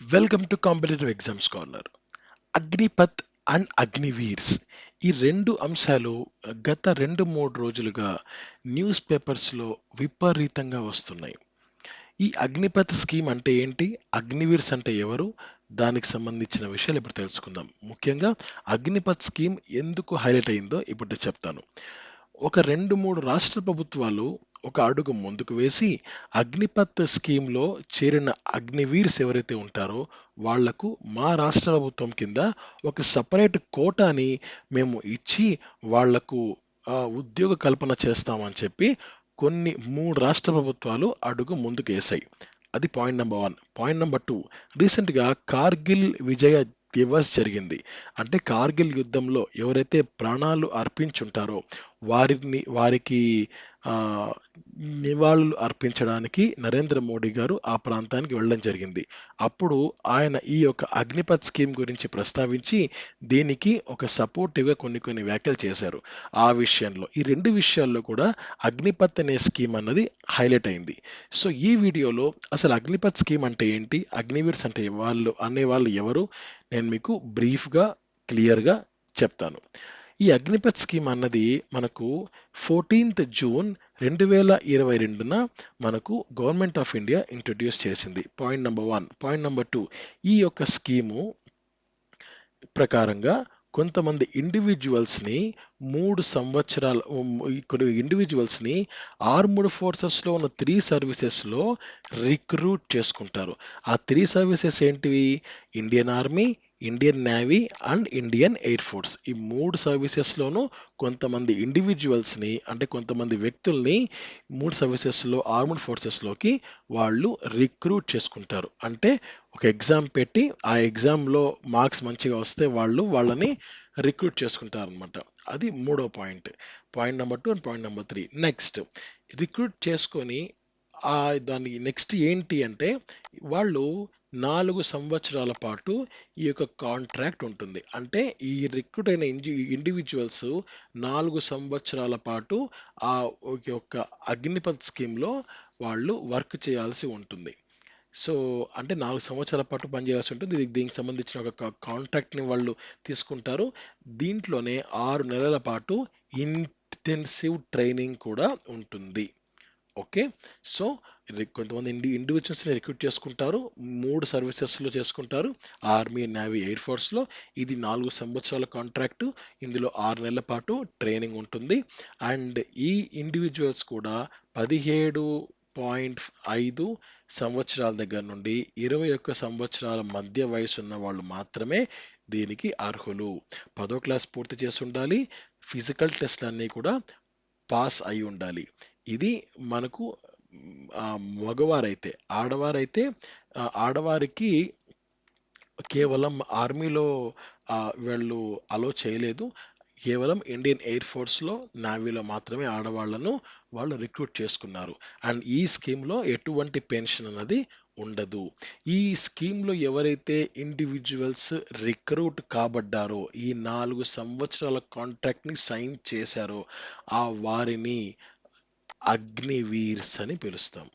Welcome to competitive exams corner Agnipath and Agniveers ఈ రెండు అంశాలు గత రెండు మూడు రోజులుగా న్యూస్ పేపర్స్లో విపరీతంగా వస్తున్నాయి. ఈ అగ్నిపత్ స్కీమ్ అంటే ఏంటి? అగ్నివీర్స్ అంటే ఎవరు? దానికి సంబంధించిన విషయాలు ఇప్పుడు తెలుసుకుందాం. ముఖ్యంగా అగ్నిపత్ స్కీమ్ ఎందుకు హైలైట్ అయిందో ఇప్పుడు చెప్తాను. ఒక రెండు మూడు రాష్ట్ర ప్రభుత్వాలు ఒక అడుగు ముందుకు వేసి అగ్నిపత్ స్కీమ్లో చేరిన అగ్నివీర్స్ ఎవరైతే ఉంటారో వాళ్ళకు మా రాష్ట్ర ప్రభుత్వం కింద ఒక సపరేట్ కోటాని మేము ఇచ్చి వాళ్ళకు ఉద్యోగ కల్పన చేస్తామని చెప్పి కొన్ని మూడు రాష్ట్ర ప్రభుత్వాలు అడుగు ముందుకు వేశాయి. అది point number one point number two రీసెంట్గా కార్గిల్ విజయ దివస్ జరిగింది. అంటే కార్గిల్ యుద్ధంలో ఎవరైతే ప్రాణాలు అర్పించుంటారో వారిని వారికి నివాళులు అర్పించడానికి నరేంద్ర మోడీ గారు ఆ ప్రాంతానికి వెళ్ళడం జరిగింది. అప్పుడు ఆయన ఈ యొక్క అగ్నిపత్ స్కీమ్ గురించి ప్రస్తావించి దీనికి ఒక సపోర్టివ్గా కొన్ని కొన్ని వ్యాఖ్యలు చేశారు. ఆ విషయంలో ఈ రెండు విషయాల్లో కూడా అగ్నిపత్ అనే స్కీమ్ అన్నది హైలైట్ అయింది. సో ఈ వీడియోలో అసలు అగ్నిపత్ స్కీమ్ అంటే ఏంటి? అగ్నివీర్స్ అంటే వాళ్ళు అనే వాళ్ళు ఎవరు? నేను మీకు బ్రీఫ్గా క్లియర్గా చెప్తాను. ఈ అగ్నిపత్ స్కీమ్ అన్నది మనకు ఫోర్టీన్త్ జూన్ రెండు వేల ఇరవై రెండున మనకు గవర్నమెంట్ ఆఫ్ ఇండియా ఇంట్రడ్యూస్ చేసింది. Point number one. Point number two. ఈ యొక్క స్కీము ప్రకారంగా కొంతమంది ఇండివిజువల్స్ని మూడు సంవత్సరాల కొన్ని ఇండివిజువల్స్ని ఆర్ముడ్ ఫోర్సెస్లో ఉన్న త్రీ సర్వీసెస్లో రిక్రూట్ చేసుకుంటారు. ఆ త్రీ సర్వీసెస్ ఏంటివి? Indian army Indian navy and Indian air force ఈ మూడు సర్వీసెస్లోనూ కొంతమంది ఇండివిజువల్స్ని అంటే కొంతమంది వ్యక్తుల్ని మూడు సర్వీసెస్లో ఆర్మ్డ్ ఫోర్సెస్లోకి వాళ్ళు రిక్రూట్ చేసుకుంటారు. అంటే ఒక ఎగ్జామ్ పెట్టి ఆ ఎగ్జామ్లో మార్క్స్ మంచిగా వస్తే వాళ్ళు వాళ్ళని రిక్రూట్ చేసుకుంటారు అనమాట అది మూడో point point number two and point number three next recruit చేసుకొని దాని నెక్స్ట్ ఏంటి అంటే వాళ్ళు నాలుగు సంవత్సరాల పాటు ఈ యొక్క కాంట్రాక్ట్ ఉంటుంది. అంటే ఈ రిక్రూట్ అయిన ఇండి ఇండివిజువల్స్ నాలుగు సంవత్సరాల పాటు ఆ యొక్క అగ్నిపథ్ స్కీమ్లో వాళ్ళు వర్క్ చేయాల్సి ఉంటుంది. సో అంటే నాలుగు సంవత్సరాల పాటు పనిచేయాల్సి ఉంటుంది. ఇది దీనికి సంబంధించిన ఒక కాంట్రాక్ట్ని వాళ్ళు తీసుకుంటారు. దీంట్లోనే ఆరు నెలల పాటు ఇంటెన్సివ్ ట్రైనింగ్ కూడా ఉంటుంది. ఓకే. సో ఇది కొంతమంది ఇండి ఇండివిజువల్స్ని రిక్రూట్ చేసుకుంటారు మూడు సర్వీసెస్లో చేసుకుంటారు ఆర్మీ నేవీ ఎయిర్ ఫోర్స్లో ఇది నాలుగు సంవత్సరాల కాంట్రాక్టు ఇందులో ఆరు నెలల పాటు ట్రైనింగ్ ఉంటుంది. అండ్ ఈ ఇండివిజువల్స్ కూడా పదిహేడు పాయింట్ ఐదు సంవత్సరాల దగ్గర నుండి ఇరవై ఒక్క సంవత్సరాల మధ్య వయసు ఉన్న వాళ్ళు మాత్రమే దీనికి అర్హులు. పదో క్లాస్ పూర్తి చేసి ఉండాలి. ఫిజికల్ టెస్ట్లన్నీ కూడా పాస్ అయి ఉండాలి. ఇది మనకు మగవారైతే ఆడవారైతే ఆడవారికి కేవలం ఆర్మీలో వీళ్ళు అలో చేయలేదు. కేవలం ఇండియన్ ఎయిర్ ఫోర్స్లో నావీలో మాత్రమే ఆడవాళ్ళను వాళ్ళు రిక్రూట్ చేసుకున్నారు. అండ్ ఈ స్కీమ్లో ఎటువంటి పెన్షన్ అన్నది ఉండదు. ఈ స్కీమ్లో ఎవరైతే ఇండివిజువల్స్ రిక్రూట్ కాబడ్డారో ఈ నాలుగు సంవత్సరాల కాంట్రాక్ట్ని సైన్ చేశారో ఆ వారిని అగ్నివీర్స్ అని పిలుస్తాం.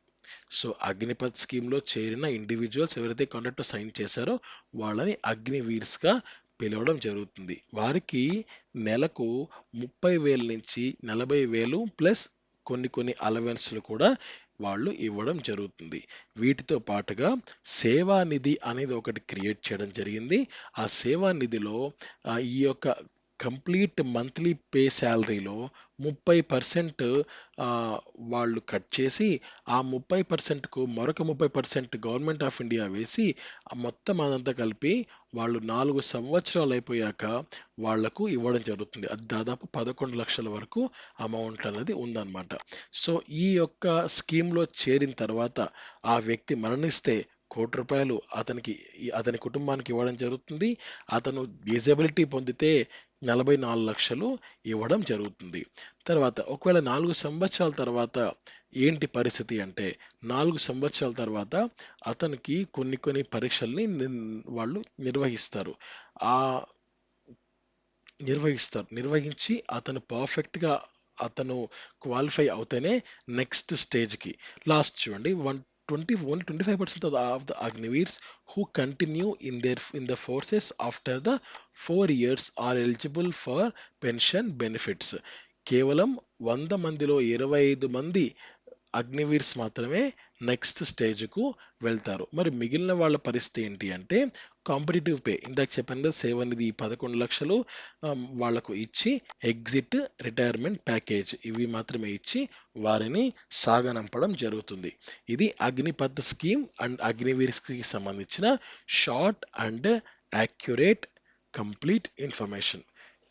సో అగ్నిపథ్ స్కీమ్లో చేరిన ఇండివిజువల్స్ ఎవరైతే కాంట్రాక్ట్ సైన్ చేశారో వాళ్ళని అగ్నివీర్స్గా పిలవడం జరుగుతుంది. వారికి నెలకు ముప్పై వేల నుంచి నలభై వేలు ప్లస్ కొన్ని కొన్ని అలవెన్స్లు కూడా వాళ్ళు ఇవ్వడం జరుగుతుంది. వీటితో పాటుగా సేవా నిధి అనేది ఒకటి క్రియేట్ చేయడం జరిగింది. ఆ సేవా నిధిలో ఈ యొక్క కంప్లీట్ మంత్లీ పే శాలరీలో ముప్పై పర్సెంట్ వాళ్ళు కట్ చేసి ఆ ముప్పై పర్సెంట్కు మరొక ముప్పై పర్సెంట్ గవర్నమెంట్ ఆఫ్ ఇండియా వేసి మొత్తం అదంతా కలిపి వాళ్ళు నాలుగు సంవత్సరాలు అయిపోయాక వాళ్ళకు ఇవ్వడం జరుగుతుంది. అది దాదాపు పదకొండు లక్షల వరకు అమౌంట్ అనేది ఉందన్నమాట. సో ఈ యొక్క స్కీమ్లో చేరిన తర్వాత ఆ వ్యక్తి మరణిస్తే కోటి రూపాయలు అతనికి అతని కుటుంబానికి ఇవ్వడం జరుగుతుంది. అతను డిజబిలిటీ పొందితే నలభై నాలుగు లక్షలు ఇవ్వడం జరుగుతుంది. తర్వాత ఒకవేళ నాలుగు సంవత్సరాల తర్వాత ఏంటి పరిస్థితి అంటే నాలుగు సంవత్సరాల తర్వాత అతనికి కొన్ని కొన్ని పరీక్షల్ని వాళ్ళు నిర్వహిస్తారు. ఆ నిర్వహిస్తారు. నిర్వహించి అతను పర్ఫెక్ట్గా అతను క్వాలిఫై అవుతేనే నెక్స్ట్ స్టేజ్కి. లాస్ట్ చూడండి one 20 only 25% of the, of the Agniveers who continue in their in the forces after the four years are eligible for pension benefits. కేవలం వంద మందిలో ఇరవై ఐదు మంది అగ్నివీర్స్ మాత్రమే నెక్స్ట్ స్టేజ్కు వెళ్తారు. మరి మిగిలిన వాళ్ళ పరిస్థితి ఏంటి అంటే కాంపిటేటివ్ పే ఇందాక చెప్పాను కదా అనేది ఈ పదకొండు లక్షలు వాళ్ళకు ఇచ్చి ఎగ్జిట్ రిటైర్మెంట్ ప్యాకేజ్ ఇవి మాత్రమే ఇచ్చి వారిని సాగనంపడం జరుగుతుంది. ఇది అగ్నిపథ్ స్కీమ్ అండ్ అగ్నివీర్స్కి సంబంధించిన short and accurate complete information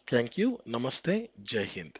thank you నమస్తే జై హింద్